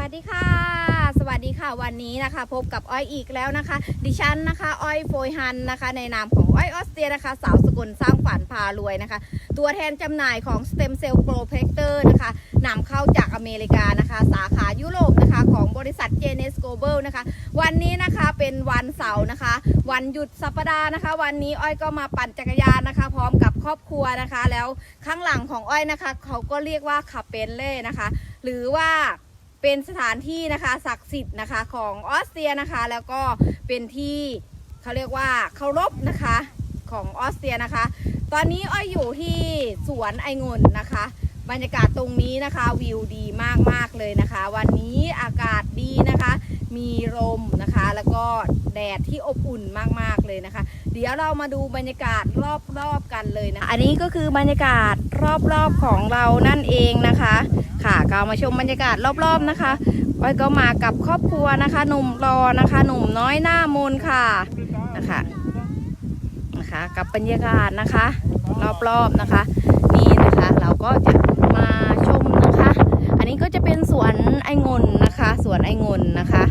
วัสดีค่ะ สวัสดีค่ะ วันนี้นะคะ พบกับอ้อยอีกแล้วนะคะ ดิฉันนะคะ อ้อยโฟยฮันนะคะ ในนามของอ้อยออสเตรียนะคะ สาวสกุลสร้างฝันพารวยนะคะ ตัวแทนจำหน่ายของ Stem Cell Protector นะคะนำเข้าจากอเมริกานะคะ สาขายุโรปนะคะของบริษัท j n s Global นะคะ วันนี้นะคะเป็นวันเสาร์นะคะ วันหยุดสัปดาห์นะคะ วันนี้อ้อยก็มาปั่นจักรยานนะคะ พร้อมกับครอบครัวนะคะ แล้วข้างหลังของอ้อยนะคะ เขาก็เรียกว่าขับเปนเล่นะคะ หรือว่า เป็นสถานที่นะคะศักดิ์สิทธิ์นะคะของออสเตรียนะคะ แล้วก็เป็นที่เขาเรียกว่าเคารพนะคะของออสเตรียนะคะ ตอนนี้อ้อยอยู่ที่สวนไองุ่นนะคะ บรรยากาศตรงนี้นะคะวิวดีมากๆเลยนะคะ วันนี้อากาศดีนะคะ มีลมนะคะ แล้วก็แดดที่อบอุ่นมากๆเลยนะคะ เดี๋ยวเรามาดูบรรยากาศรอบๆกันเลยนะ อันนี้ก็คือบรรยากาศรอบๆของเรานั่นเองนะคะ ค่ะก็เอามาชมบรรยากาศรอบๆนะคะอ้อยก็มากับครอบครัวนะคะหนุ่มรอนะคะ หนุ่มน้อยหน้ามนค่ะนะคะนะคะกับบรรยากาศนะคะ รอบๆนะคะ นี่นะคะเราก็จะมาชมนะคะ อันนี้ก็จะเป็นสวนไองุ่นนะคะ สวนไองุ่นนะคะ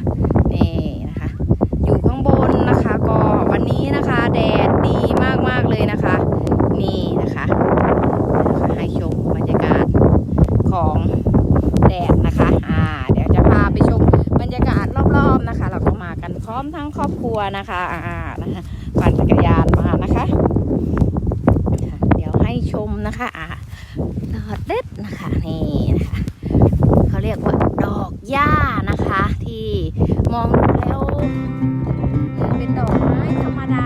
นี่นะคะ อยู่ข้างบนนะคะ ก็วันนี้นะคะ แดดดีมากๆเลยนะคะ นี่นะคะนะคะให้ชมบรรยากาศของแดดนะคะ อ่า เดี๋ยวจะพาไปชมบรรยากาศรอบๆนะคะ เราก็มากันพ ร้อมทั้งครอบครัวนะคะอ่านะคะปั่นจักรยานมานะคะค่ะเดี๋ยวให้ชมนะคะอ่าดอกเด็ดนะคะนี่นะคะเขาเรียกว่าดอกหญ้านะคะ ที่มองดูแล้วเป็นดอกไม้ธรรมดา